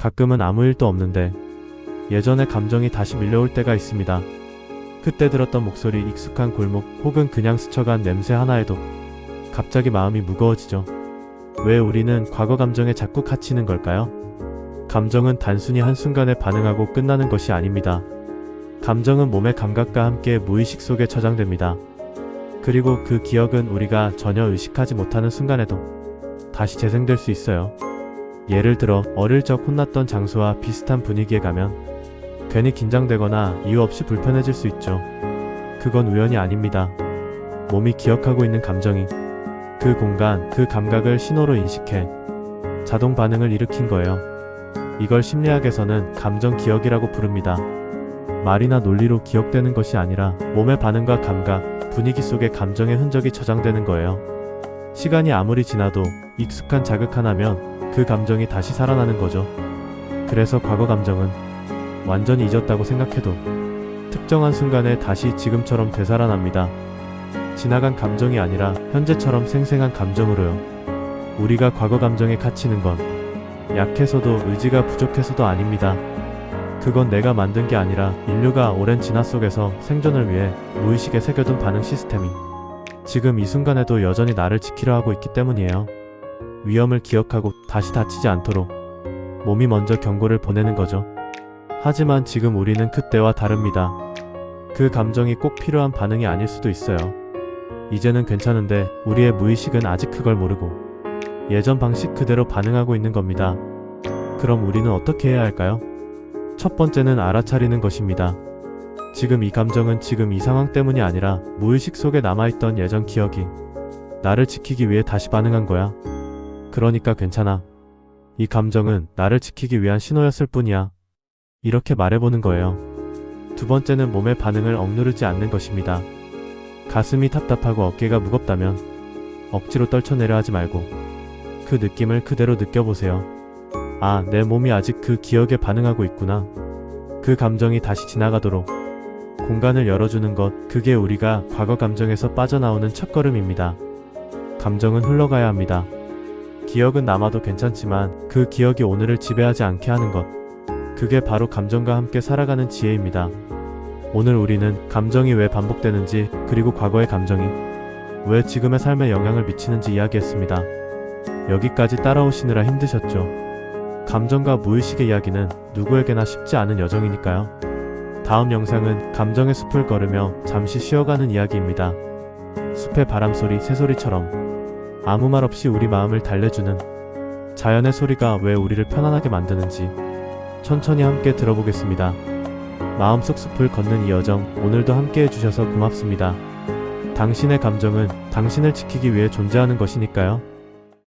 가끔은 아무 일도 없는데 예전의 감정이 다시 밀려올 때가 있습니다. 그때 들었던 목소리, 익숙한 골목, 혹은 그냥 스쳐간 냄새 하나에도 갑자기 마음이 무거워지죠. 왜 우리는 과거 감정에 자꾸 갇히는 걸까요? 감정은 단순히 한순간에 반응하고 끝나는 것이 아닙니다. 감정은 몸의 감각과 함께 무의식 속에 저장됩니다. 그리고 그 기억은 우리가 전혀 의식하지 못하는 순간에도 다시 재생될 수 있어요. 예를 들어 어릴 적 혼났던 장소와 비슷한 분위기에 가면 괜히 긴장되거나 이유 없이 불편해질 수 있죠. 그건 우연이 아닙니다. 몸이 기억하고 있는 감정이 그 공간, 그 감각을 신호로 인식해 자동 반응을 일으킨 거예요. 이걸 심리학에서는 감정 기억이라고 부릅니다. 말이나 논리로 기억되는 것이 아니라 몸의 반응과 감각, 분위기 속에 감정의 흔적이 저장되는 거예요. 시간이 아무리 지나도 익숙한 자극 하나면 그 감정이 다시 살아나는 거죠. 그래서 과거 감정은 완전히 잊었다고 생각해도 특정한 순간에 다시 지금처럼 되살아납니다. 지나간 감정이 아니라 현재처럼 생생한 감정으로요. 우리가 과거 감정에 갇히는 건 약해서도 의지가 부족해서도 아닙니다. 그건 내가 만든 게 아니라 인류가 오랜 진화 속에서 생존을 위해 무의식에 새겨둔 반응 시스템이 지금 이 순간에도 여전히 나를 지키려 하고 있기 때문이에요. 위험을 기억하고 다시 다치지 않도록 몸이 먼저 경고를 보내는 거죠. 하지만 지금 우리는 그때와 다릅니다. 그 감정이 꼭 필요한 반응이 아닐 수도 있어요. 이제는 괜찮은데 우리의 무의식은 아직 그걸 모르고 예전 방식 그대로 반응하고 있는 겁니다. 그럼 우리는 어떻게 해야 할까요? 첫 번째는 알아차리는 것입니다. 지금 이 감정은 지금 이 상황 때문이 아니라 무의식 속에 남아있던 예전 기억이 나를 지키기 위해 다시 반응한 거야. 그러니까 괜찮아. 이 감정은 나를 지키기 위한 신호였을 뿐이야. 이렇게 말해보는 거예요. 두 번째는 몸의 반응을 억누르지 않는 것입니다. 가슴이 답답하고 어깨가 무겁다면 억지로 떨쳐내려 하지 말고 그 느낌을 그대로 느껴보세요. 아, 내 몸이 아직 그 기억에 반응하고 있구나. 그 감정이 다시 지나가도록 공간을 열어주는 것, 그게 우리가 과거 감정에서 빠져나오는 첫걸음입니다. 감정은 흘러가야 합니다. 기억은 남아도 괜찮지만 그 기억이 오늘을 지배하지 않게 하는 것. 그게 바로 감정과 함께 살아가는 지혜입니다. 오늘 우리는 감정이 왜 반복되는지, 그리고 과거의 감정이 왜 지금의 삶에 영향을 미치는지 이야기했습니다. 여기까지 따라오시느라 힘드셨죠? 감정과 무의식의 이야기는 누구에게나 쉽지 않은 여정이니까요. 다음 영상은 감정의 숲을 걸으며 잠시 쉬어가는 이야기입니다. 숲의 바람소리, 새소리처럼 아무 말 없이 우리 마음을 달래주는 자연의 소리가 왜 우리를 편안하게 만드는지 천천히 함께 들어보겠습니다. 마음속 숲을 걷는 이 여정 오늘도 함께 해주셔서 고맙습니다. 당신의 감정은 당신을 지키기 위해 존재하는 것이니까요.